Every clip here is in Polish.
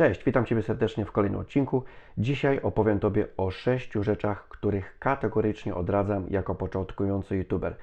Cześć, witam Ciebie serdecznie w kolejnym odcinku. Dzisiaj opowiem Tobie o sześciu rzeczach, których kategorycznie odradzam jako początkujący YouTuber.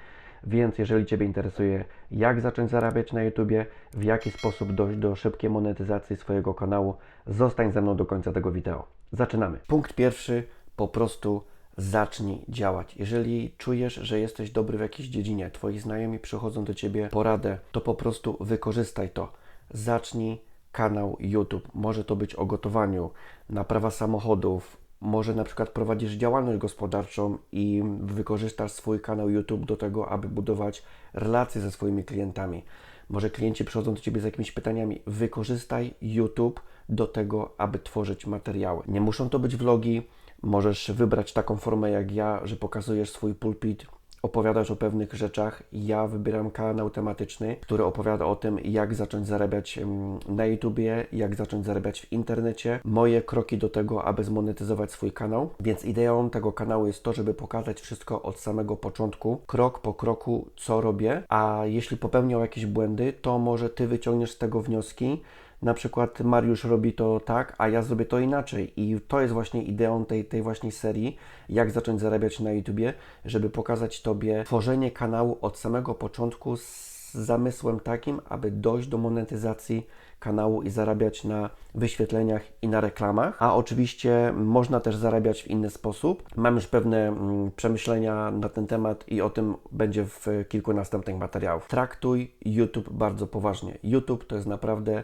Więc jeżeli Ciebie interesuje, jak zacząć zarabiać na YouTubie, w jaki sposób dojść do szybkiej monetyzacji swojego kanału, zostań ze mną do końca tego wideo. Zaczynamy. Punkt pierwszy, po prostu zacznij działać. Jeżeli czujesz, że jesteś dobry w jakiejś dziedzinie, Twoi znajomi przychodzą do Ciebie poradę, to po prostu wykorzystaj to. Zacznij kanał YouTube. Może to być o gotowaniu, naprawa samochodów, może na przykład prowadzisz działalność gospodarczą i wykorzystasz swój kanał YouTube do tego, aby budować relacje ze swoimi klientami. Może klienci przychodzą do Ciebie z jakimiś pytaniami. Wykorzystaj YouTube do tego, aby tworzyć materiały. Nie muszą to być vlogi, możesz wybrać taką formę jak ja, że pokazujesz swój pulpit, opowiadasz o pewnych rzeczach. Ja wybieram kanał tematyczny, który opowiada o tym, jak zacząć zarabiać na YouTubie, jak zacząć zarabiać w internecie, moje kroki do tego, aby zmonetyzować swój kanał. Więc ideą tego kanału jest to, żeby pokazać wszystko od samego początku, krok po kroku, co robię, a jeśli popełniał jakieś błędy, to może Ty wyciągniesz z tego wnioski, na przykład Mariusz robi to tak, a ja zrobię to inaczej. I to jest właśnie ideą tej, tej właśnie serii, jak zacząć zarabiać na YouTubie, żeby pokazać Tobie tworzenie kanału od samego początku z zamysłem takim, aby dojść do monetyzacji kanału i zarabiać na wyświetleniach i na reklamach. A oczywiście można też zarabiać w inny sposób. Mam już pewne mm, przemyślenia na ten temat i o tym będzie w kilku następnych materiałach. Traktuj YouTube bardzo poważnie. YouTube to jest naprawdę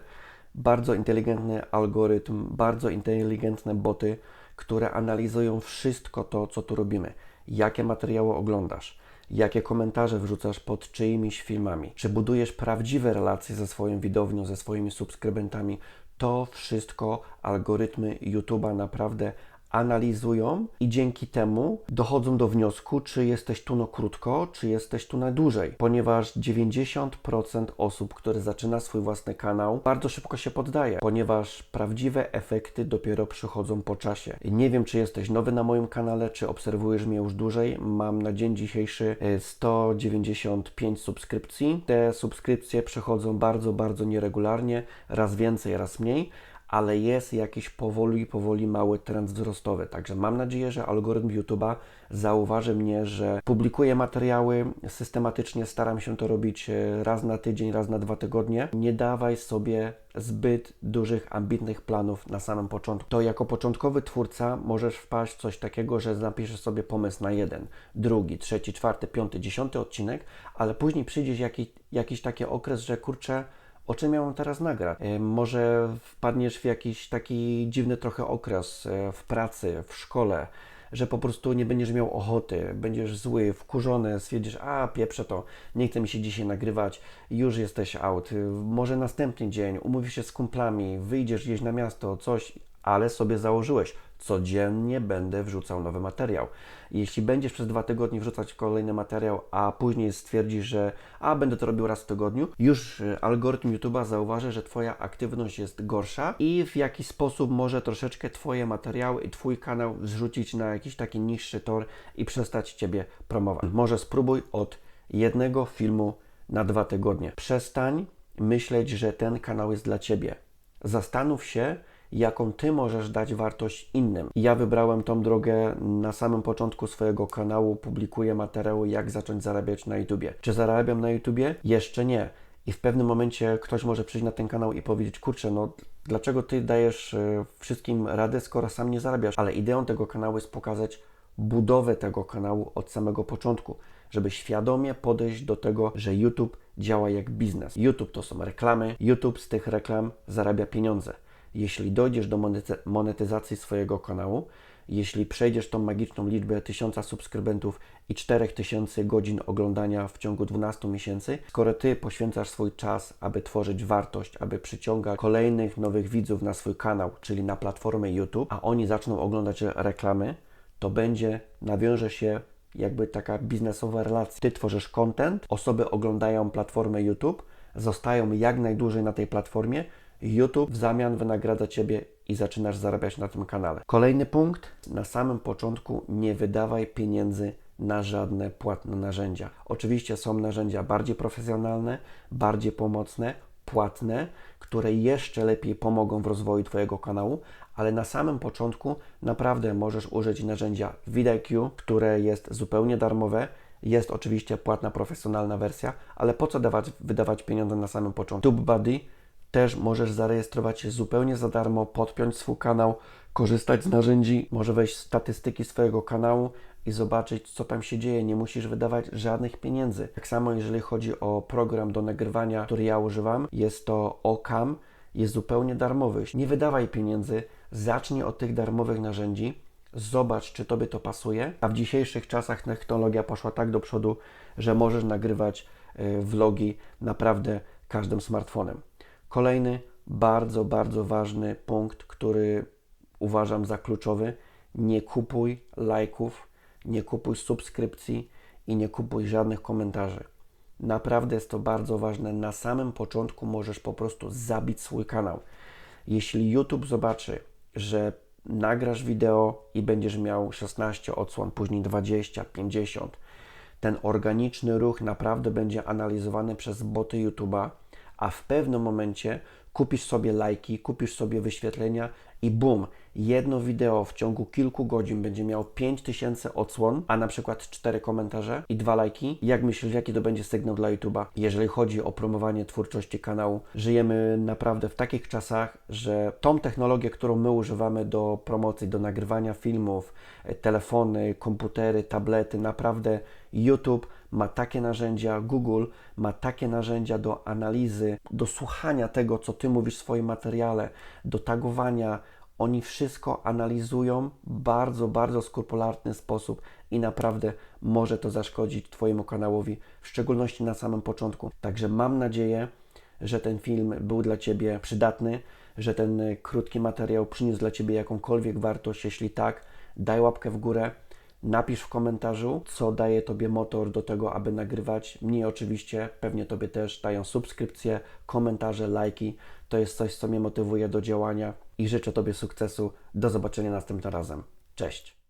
bardzo inteligentny algorytm, bardzo inteligentne boty, które analizują wszystko to, co tu robimy. Jakie materiały oglądasz, jakie komentarze wrzucasz pod czyimiś filmami, czy budujesz prawdziwe relacje ze swoją widownią, ze swoimi subskrybentami. To wszystko algorytmy YouTube'a naprawdę analizują i dzięki temu dochodzą do wniosku, czy jesteś tu na krótko, czy jesteś tu na dłużej, ponieważ 90% osób, które zaczyna swój własny kanał, bardzo szybko się poddaje, ponieważ prawdziwe efekty dopiero przychodzą po czasie. Nie wiem, czy jesteś nowy na moim kanale, czy obserwujesz mnie już dłużej. Mam na dzień dzisiejszy 195 subskrypcji. Te subskrypcje przychodzą bardzo, bardzo nieregularnie, raz więcej, raz mniej ale jest jakiś powoli, powoli mały trend wzrostowy. Także mam nadzieję, że algorytm YouTube'a zauważy mnie, że publikuję materiały systematycznie, staram się to robić e, raz na tydzień, raz na dwa tygodnie. Nie dawaj sobie zbyt dużych, ambitnych planów na samym początku. To jako początkowy twórca możesz wpaść w coś takiego, że napiszesz sobie pomysł na jeden, drugi, trzeci, czwarty, piąty, dziesiąty odcinek, ale później przyjdzie jakiś, jakiś taki okres, że kurczę, o czym miałem teraz nagrać. E, może wpadniesz w jakiś taki dziwny trochę okres e, w pracy, w szkole, że po prostu nie będziesz miał ochoty, będziesz zły, wkurzony, stwierdzisz, a pieprze to, nie chce mi się dzisiaj nagrywać, już jesteś out, może następny dzień, umówisz się z kumplami, wyjdziesz gdzieś na miasto, coś, ale sobie założyłeś, codziennie będę wrzucał nowy materiał. Jeśli będziesz przez dwa tygodnie wrzucać kolejny materiał, a później stwierdzisz, że a będę to robił raz w tygodniu, już y, algorytm YouTube'a zauważy, że Twoja aktywność jest gorsza i w jakiś sposób może troszeczkę Twoje materiały i Twój kanał zrzucić na jakiś taki niższy tor i przestać Ciebie promować. Może spróbuj od jednego filmu na dwa tygodnie. Przestań myśleć, że ten kanał jest dla Ciebie. Zastanów się, jaką Ty możesz dać wartość innym. Ja wybrałem tą drogę na samym początku swojego kanału, publikuję materiały, jak zacząć zarabiać na YouTubie. Czy zarabiam na YouTubie? Jeszcze nie. I w pewnym momencie ktoś może przyjść na ten kanał i powiedzieć, kurczę, no dlaczego Ty dajesz e, wszystkim radę, skoro sam nie zarabiasz? Ale ideą tego kanału jest pokazać budowę tego kanału od samego początku, żeby świadomie podejść do tego, że YouTube działa jak biznes. YouTube to są reklamy, YouTube z tych reklam zarabia pieniądze jeśli dojdziesz do monetyzacji swojego kanału, jeśli przejdziesz tą magiczną liczbę 1000 subskrybentów i 4000 godzin oglądania w ciągu 12 miesięcy, skoro Ty poświęcasz swój czas, aby tworzyć wartość, aby przyciągać kolejnych nowych widzów na swój kanał, czyli na platformę YouTube, a oni zaczną oglądać reklamy, to będzie, nawiąże się jakby taka biznesowa relacja. Ty tworzysz content, osoby oglądają platformę YouTube, zostają jak najdłużej na tej platformie, YouTube w zamian wynagradza Ciebie i zaczynasz zarabiać na tym kanale. Kolejny punkt. Na samym początku nie wydawaj pieniędzy na żadne płatne narzędzia. Oczywiście są narzędzia bardziej profesjonalne, bardziej pomocne. płatne, które jeszcze lepiej pomogą w rozwoju Twojego kanału, ale na samym początku naprawdę możesz użyć narzędzia VidIQ, które jest zupełnie darmowe. Jest oczywiście płatna, profesjonalna wersja, ale po co dawać, wydawać pieniądze na samym początku? TubeBuddy też możesz zarejestrować się zupełnie za darmo, podpiąć swój kanał, korzystać z narzędzi, może wejść w statystyki swojego kanału i zobaczyć, co tam się dzieje. Nie musisz wydawać żadnych pieniędzy. Tak samo, jeżeli chodzi o program do nagrywania, który ja używam, jest to Ocam, jest zupełnie darmowy. Nie wydawaj pieniędzy, zacznij od tych darmowych narzędzi. Zobacz, czy tobie to pasuje. A w dzisiejszych czasach technologia poszła tak do przodu, że możesz nagrywać y, vlogi naprawdę każdym smartfonem. Kolejny bardzo, bardzo ważny punkt, który uważam za kluczowy. Nie kupuj lajków, nie kupuj subskrypcji i nie kupuj żadnych komentarzy. Naprawdę jest to bardzo ważne. Na samym początku możesz po prostu zabić swój kanał. Jeśli YouTube zobaczy, że nagrasz wideo i będziesz miał 16 odsłon, później 20, 50, ten organiczny ruch naprawdę będzie analizowany przez boty YouTube'a, a w pewnym momencie kupisz sobie lajki, kupisz sobie wyświetlenia i bum, jedno wideo w ciągu kilku godzin będzie miało 5000 odsłon, a na przykład 4 komentarze i 2 lajki. Jak myślisz, jaki to będzie sygnał dla YouTube'a? Jeżeli chodzi o promowanie twórczości kanału, żyjemy naprawdę w takich czasach, że tą technologię, którą my używamy do promocji, do nagrywania filmów, e, telefony, komputery, tablety, naprawdę YouTube ma takie narzędzia, Google ma takie narzędzia do analizy, do słuchania tego, co Ty mówisz w swoim materiale, do tagowania. Oni wszystko analizują bardzo, bardzo skrupulatny sposób i naprawdę może to zaszkodzić Twojemu kanałowi, w szczególności na samym początku. Także mam nadzieję, że ten film był dla Ciebie przydatny, że ten krótki materiał przyniósł dla Ciebie jakąkolwiek wartość. Jeśli tak, daj łapkę w górę. Napisz w komentarzu, co daje Tobie motor do tego, aby nagrywać. Mnie oczywiście, pewnie Tobie też dają subskrypcje, komentarze, lajki. To jest coś, co mnie motywuje do działania i życzę Tobie sukcesu. Do zobaczenia następnym razem. Cześć!